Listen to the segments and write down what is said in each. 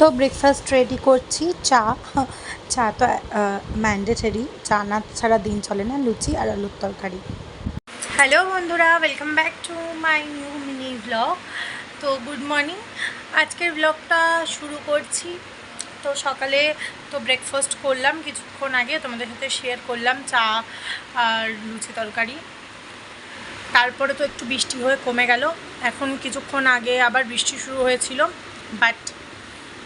তো breakfast ready করছি, চা চা তো ম্যান্ডেটারি চা না ছাড়া দিন চলে না, লুচি আর আলুর তরকারি। হ্যালো বন্ধুরা welcome back to my new mini vlog তো গুড মর্নিং আজকের ব্লগটা শুরু করছি। তো সকালে তো ব্রেকফাস্ট করলাম, কিছুক্ষণ আগে তোমাদের সাথে শেয়ার করলাম চা আর লুচি তরকারি। তারপরে তো একটু বৃষ্টি হয়ে কমে গেল। এখন কিছুক্ষণ আগে আবার বৃষ্টি শুরু হয়েছিল বাট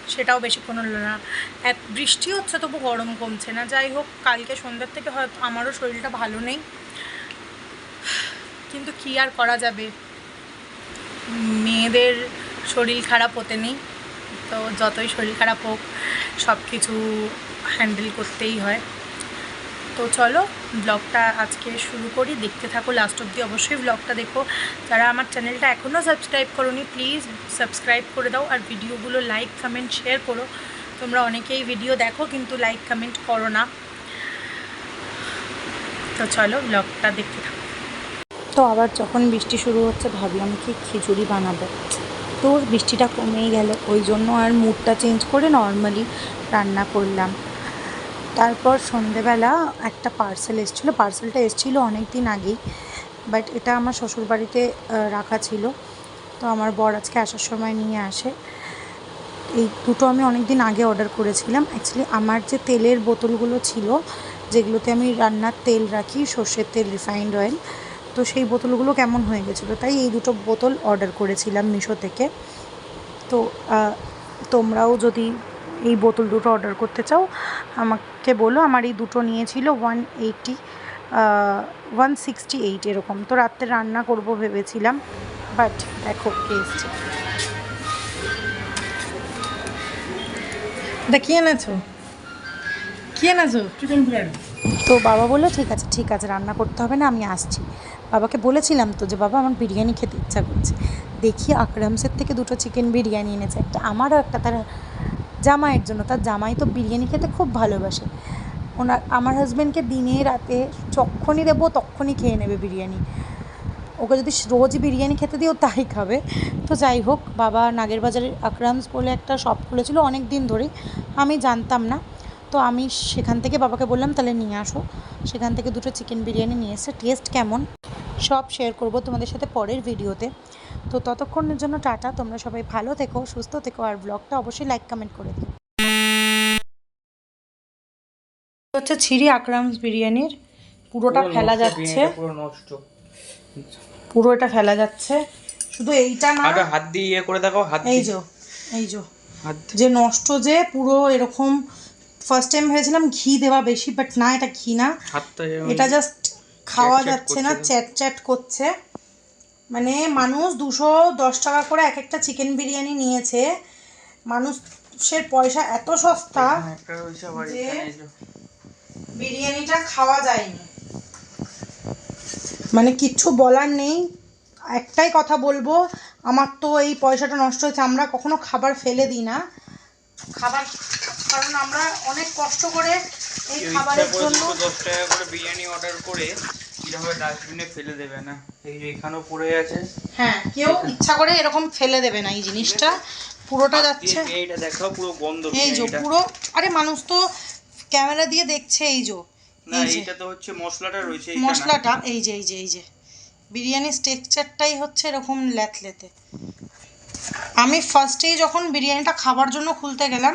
সেটাও বেশিক্ষণ হলো না। এক বৃষ্টি হচ্ছে তবু গরম কমছে না। যাই হোক, কালকে সন্ধ্যার থেকে হয়তো আমারও শরীরটা ভালো নেই। কিন্তু কি আর করা যাবে? মেয়েদের শরীর খারাপ হতে নেই। তো যতই শরীর খারাপ হোক সব কিছু হ্যান্ডেল করতেই হয়। তো চলো ব্লগটা আজকে শুরু করি। দেখতে থাকো লাস্ট অবধি অবশ্যই ব্লগটা দেখো। যারা আমার চ্যানেলটা এখনও সাবস্ক্রাইব করোনি প্লিজ সাবস্ক্রাইব করে দাও আর ভিডিওগুলো লাইক কমেন্ট শেয়ার করো। তোমরা অনেকেই ভিডিও দেখো, কিন্তু লাইক কমেন্ট করো না। তো চলো ব্লগটা দেখতে থাকো। তো আবার যখন বৃষ্টি শুরু হচ্ছে, ভাবলাম কি খিচুড়ি বানাবো। তো বৃষ্টিটা কমেই গেল, ওই জন্য আর মুডটা চেঞ্জ করে নর্মালি রান্না করলাম। তারপর সন্ধেবেলা একটা পার্সেল এসেছিল। পার্সেলটা এসেছিল অনেক দিন আগেই বাট এটা আমার শ্বশুরবাড়িতে আহ, রাখা ছিল। তো আমার বর আজকে আসার সময় নিয়ে আসে। এই দুটো আমি অনেক দিন আগে অর্ডার করেছিলাম। অ্যাকচুয়ালি আমার যে তেলের বোতলগুলো ছিল যেগুলোতে আমি রান্নার তেল রাখি সর্ষের তেল রিফাইন্ড অয়েল তো সেই বোতলগুলো কেমন হয়ে গেছিল? তাই এই দুটো বোতল অর্ডার করেছিলাম মিশো থেকে। তো তোমরাও যদি এই বোতল দুটো অর্ডার করতে চাও আমাকে বলো। আমার এই দুটো নিয়েছিল one eighty one sixty eight এরকম। তো রাত্রে রান্না করব ভেবেছিলাম বাট দেখো কে এসছে। এটা কি এনেছো? কি এনেছো? চিকেন বিরিয়ানি তো বাবা বলল ঠিক আছে ঠিক আছে রান্না করতে হবে না আমি আসছি। বাবাকে বলেছিলাম তো যে বাবা আমার বিরিয়ানি খেতে ইচ্ছা করছে। দেখি আকরামসের থেকে দুটো চিকেন বিরিয়ানি এনেছে। একটা আমারও একটা তার জামাইয়ের জন্য। তার জামাই তো বিরিয়ানি খেতে খুব ভালোবাসে। ওনার, আমার হাজব্যান্ডকে দিনে রাতে যখনই দেবো তখনই খেয়ে নেবে বিরিয়ানি। ওকে যদি রোজ বিরিয়ানি খেতে দিও, তাই খাবে। তো যাই হোক, বাবা নাগের বাজারের আকরামস বলে একটা শপ খুলেছিল অনেক দিন ধরেই। আমি জানতাম না। তো আমি সেখান থেকে বাবাকে বললাম, তাহলে নিয়ে আসো। সেখান থেকে দুটো চিকেন বিরিয়ানি নিয়ে এসে টেস্ট কেমন? সব শেয়ার করব তোমাদের সাথে পরের ভিডিওতে তো ততক্ষণের জন্য টাটা। তোমরা সবাই ভালো থেকো সুস্থ থেকো আর ব্লগটা অবশ্যই লাইক কমেন্ট করে দিও। হচ্ছে ছিরি আকরামস বিরিয়ানির। পুরোটা ফেলা যাচ্ছে। পুরো নষ্ট। পুরো এটা ফেলা যাচ্ছে। শুধু এইটা না আরে হাত দিয়ে ইয়ে করে দেখো হাত এই যো এই যো। যে নষ্ট যে পুরো এরকম ফার্স্ট টাইম ভেবেছিলাম ঘি দেওয়া বেশি বাট না এটা ঘি না। এটা জাস্ট খাওয়া যাচ্ছে না। চ্যাট চ্যাট করছে। মানে মানুষ দুশো দশ টাকা করে এক একটা চিকেন বিরিয়ানি নিয়েছে। মানুষের পয়সা এত সস্তা যে। বিরিয়ানিটা খাওয়া যায়নি। মানে কিচ্ছু বলার নেই। একটাই কথা বলব আমার তো এই পয়সাটা নষ্ট হয়েছে আমরা কখনো খাবার ফেলে দিই না। খাবার কারণ আমরা অনেক কষ্ট করে এই খাবারের জন্য দশ টাকা করে বিরিয়ানি অর্ডার করে কীভাবে ডাস্টবিনে ফেলে দেবে না? এই যে এখানেও পড়ে আছে। হ্যাঁ কেউ ইচ্ছা করে এরকম ফেলে দেবে না এই জিনিসটা। পুরোটা যাচ্ছে। এইটা দেখো পুরো গন্ধ এই যে পুরো আরে মানুষ তো ক্যামেরা দিয়ে দেখছে এই যে না এইটা তো হচ্ছে মশলাটা রয়েছে মশলাটা এই যে এই যে এই যে। বিরিয়ানির টেক্সচারটাই হচ্ছে এরকম ল্যাথলেতে আমি ফার্স্টেই যখন বিরিয়ানিটা খাবার জন্য খুলতে গেলাম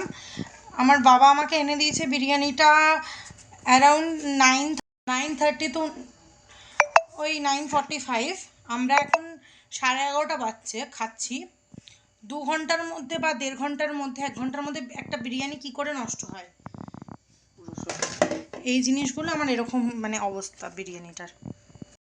আমার বাবা আমাকে এনে দিয়েছে বিরিয়ানিটা around nine nine thirty to ওই নাইন ফর্টি ফাইভ আমরা এখন সাড়ে এগারোটা বাজছে খাচ্ছি। দু ঘণ্টার মধ্যে বা দেড় ঘণ্টার মধ্যে এক ঘণ্টার মধ্যে একটা বিরিয়ানি কি করে নষ্ট হয়? এই জিনিসগুলো আমার এরকম মানে অবস্থা বিরিয়ানিটার।